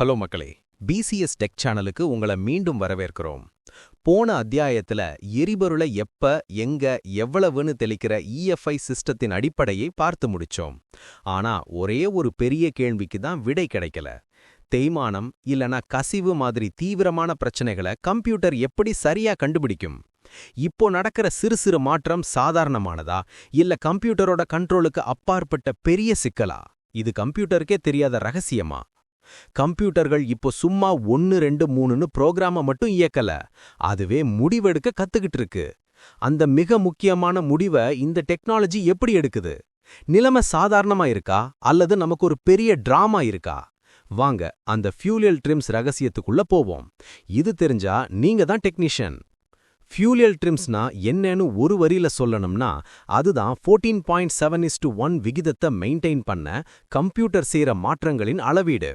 Hello மக்களே BCS tech சேனலுக்கு உங்களை மீண்டும் வரவேற்கிறோம். போன அத்தியாயத்துல எரிபொருளை எப்ப எங்க எவ்வளவுன்னு தெளிக்கிற இஎஃப்ஐ சிஸ்டத்தின் அடிப்படையை பார்த்து முடிச்சோம். ஆனா ஒரே ஒரு பெரிய கேள்விக்கு தான் விடை கிடைக்கல. தேய்மானம் இல்லனா கசிவு மாதிரி தீவிரமான பிரச்சனைகளை கம்ப்யூட்டர் எப்படி சரியா கண்டுபிடிக்கும்? இப்போ நடக்கிற சிறு சிறு மாற்றம் சாதாரணமானதா? இல்ல கம்ப்யூட்டரோட கண்ட்ரோலுக்கு அப்பாற்பட்ட பெரிய சிக்கலா? இது கம்ப்யூட்டருக்கே தெரியாத ரகசியமா? கம்ப்யூட்டர்கள் இப்போ சும்மா ஒன்னு ரெண்டு மூணுன்னு ப்ரோக்ராமை மட்டும் இயக்கல. அதுவே முடிவெடுக்க கத்துக்கிட்டு இருக்கு. அந்த மிக முக்கியமான முடிவை இந்த டெக்னாலஜி எப்படி எடுக்குது? நிலைமை சாதாரணமா இருக்கா? அல்லது நமக்கு ஒரு பெரிய டிராமா இருக்கா? வாங்க அந்த ஃபியூலியல் ட்ரிம்ஸ் ரகசியத்துக்குள்ள போவோம். இது தெரிஞ்சா நீங்க தான் டெக்னீஷியன். ஃபியூலியல் ட்ரிம்ஸ்னா என்னன்னு ஒரு வரியில சொல்லணும்னா அதுதான் fourteen point seven is to one விகிதத்தை மெயின்டைன் பண்ண கம்ப்யூட்டர் செய்கிற மாற்றங்களின் அளவீடு.